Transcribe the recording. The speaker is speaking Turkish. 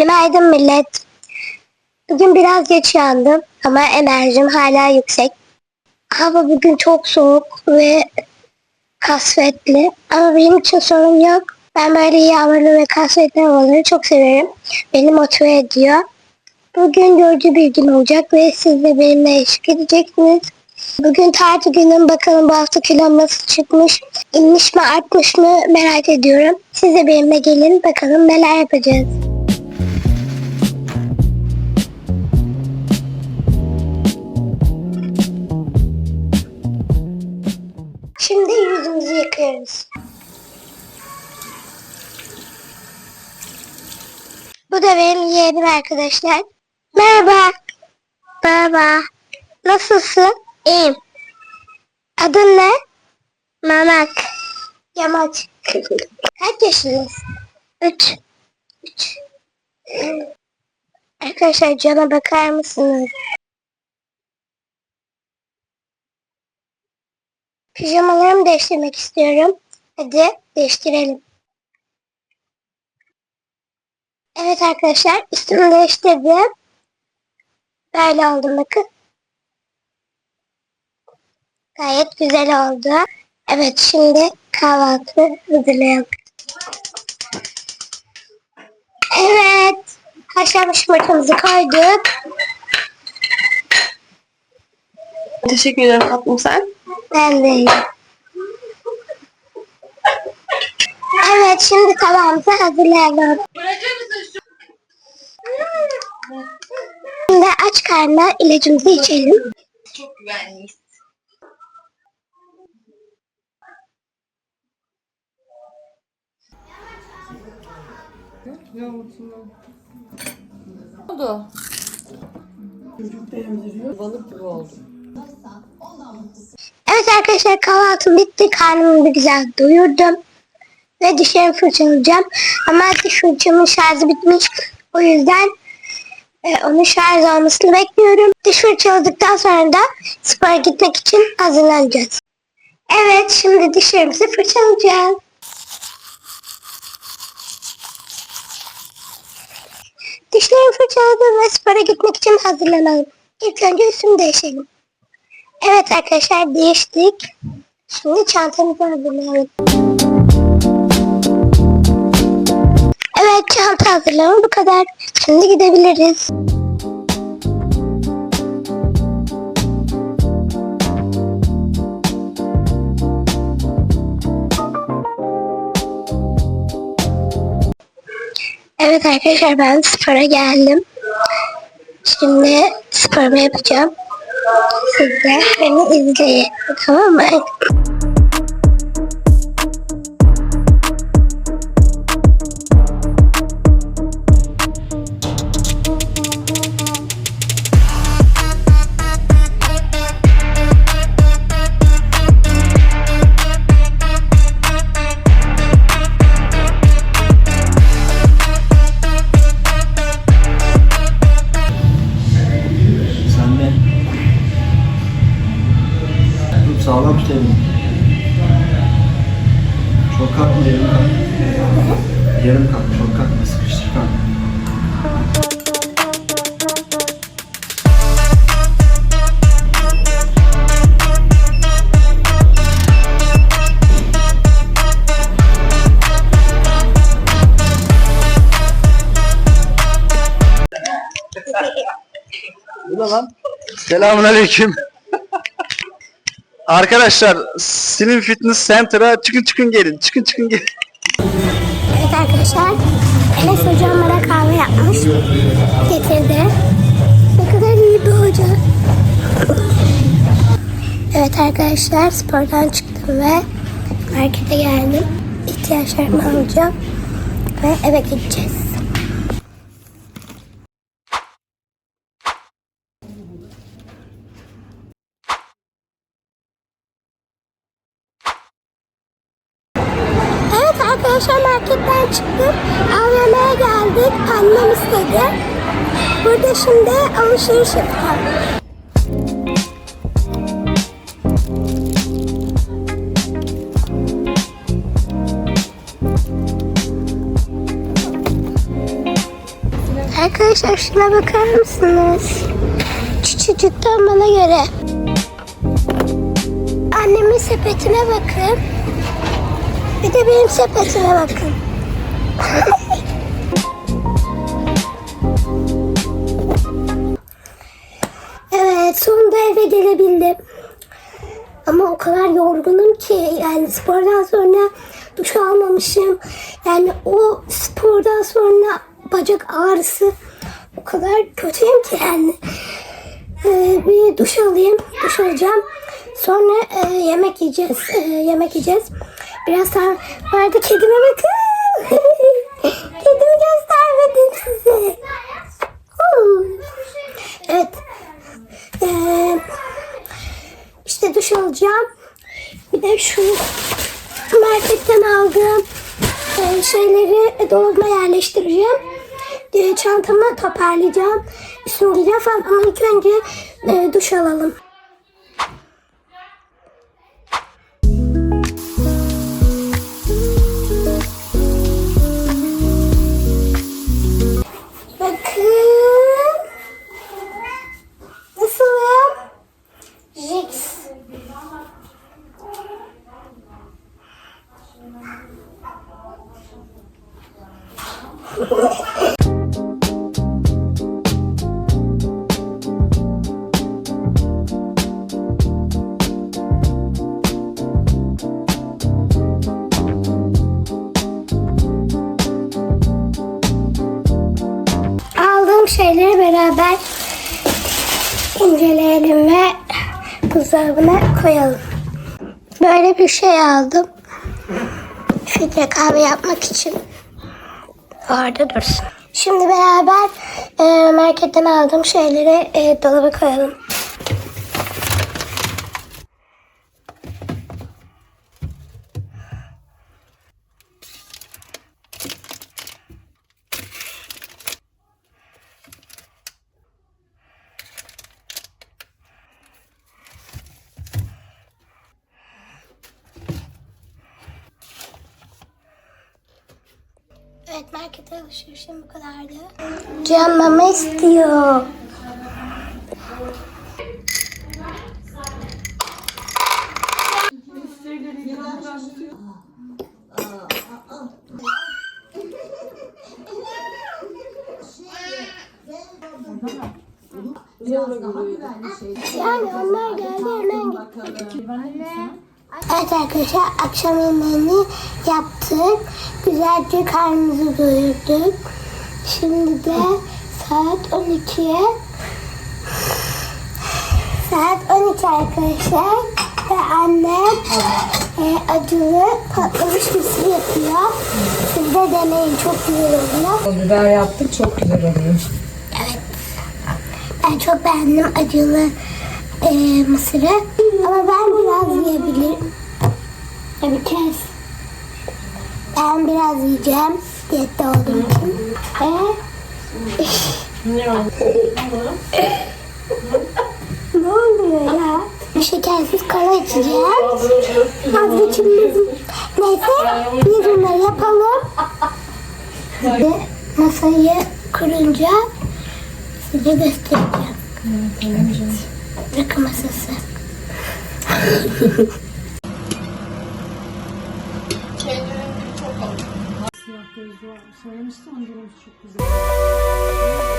Günaydın millet. Bugün biraz geç uyandım ama enerjim hala yüksek. Hava bugün çok soğuk ve kasvetli ama benim için sorun yok. Ben böyle yağmurlu ve kasvetli havaları çok severim. Beni motive ediyor. Bugün yorucu bir gün olacak ve siz de benimle eşlik edeceksiniz. Bugün tatil günüm bakalım bu hafta kilom nasıl çıkmış, inmiş mi artmış mı merak ediyorum. Siz de benimle gelin bakalım neler yapacağız. Yıkıyoruz. Bu da benim yeğenim arkadaşlar. Merhaba. Merhaba. Nasılsın? İyiyim. Adın ne? Mamak. Yamaç. Kaç yaşındasın? Üç. Üç. Arkadaşlar cana bakar mısınız? Pijamalarımı değiştirmek istiyorum. Hadi değiştirelim. Evet arkadaşlar üstümü değiştirdim. Böyle oldum bakın. Gayet güzel oldu. Evet şimdi kahvaltı hazırlayalım. Evet. Haşlanmış yumurtamızı koyduk. Teşekkür ederim tatlım sen. Ben de. Evet şimdi tabağımızı hazırlayalım. Şimdi aç karnına ilacımızı içelim. Çok güvenliyiz. Ne oldu? Balık gibi oldu. Evet arkadaşlar kahvaltım bitti. Karnımı bir güzel doyurdum. Ve dişlerimi fırçalayacağım. Ama diş fırçamın şarjı bitmiş. O yüzden e, onun şarj olmasını bekliyorum. Diş fırçaladıktan sonra da spora gitmek için hazırlanacağız. Evet şimdi dişlerimizi fırçalayacağız. Dişlerimi fırçaladım ve spora gitmek için hazırlanalım. İlk önce üstümü değişelim. Evet arkadaşlar değiştik. Şimdi çantamızı hazırlayalım. Evet çanta hazırlama bu kadar. Şimdi gidebiliriz. Evet arkadaşlar ben spora geldim. Şimdi sporumu yapacağım. De beni izleyin. Tamam mı? Lan. Selamun aleyküm. Arkadaşlar Slim Fitness Center'a çıkın çıkın gelin. Çıkın çıkın gelin. Evet arkadaşlar. Enes hocam bana kahve yapmış. Getirdi. Ne kadar iyi bir hoca. Evet arkadaşlar spordan çıktım ve markete geldim. İhtiyaçlarımı alacağım. Ve eve gideceğiz. Arkadaşlar marketten çıktım. AVM'ye geldik. Annem istedi. Burada şimdi alışveriş yapacağım. Arkadaşlar şuna bakar mısınız? Küçücükten bana göre. Annemin sepetine bakın. Bir de benim sepetime bakın. evet sonunda eve gelebildim. Ama o kadar yorgunum ki yani spordan sonra duş almamışım. Yani o spordan sonra bacak ağrısı o kadar kötüyüm ki yani. Ee, bir duş alayım, duş alacağım. Sonra e, yemek yiyeceğiz, e, yemek yiyeceğiz. Biraz bu arada kedime bakın. Kedimi göstermedim size. Evet. Ee, işte duş alacağım. Bir de şu marketten aldığım e, şeyleri dolabıma yerleştireceğim. E, çantamı toparlayacağım. Üstümü giyeceğim falan ama ilk önce e, duş alalım. Aldığım şeyleri beraber inceleyelim ve buzdolabına koyalım. Böyle bir şey aldım. Filtre kahve yapmak için. Orada dursun. Şimdi beraber e, marketten aldığım şeyleri e, dolaba koyalım. Evet markete alışverişim bu kadardı. Can mama istiyor. Yani onlar geldi hemen gitti. Evet arkadaşlar akşam yemeğini yaptık. Güzelce karnımızı doyurduk. Şimdi de saat 12. Saat 12 arkadaşlar. Ve annem e, acılı patlamış mısır yapıyor. Siz de deneyin çok güzel oluyor. Biber yaptık çok güzel oluyor. Ben çok beğendim acılı e, mısırı. Ama ben biraz yiyebilirim. Tabii kes. Ben biraz yiyeceğim. Diyette olduğum için. Ve... ne oluyor ya? Şekersiz kola içeceğim. Vazgeçilmezim. Neyse biz bunları yapalım. Ve masayı kurunca size göstereceğim. Rakı masası. Söylemiştim ama çok güzel.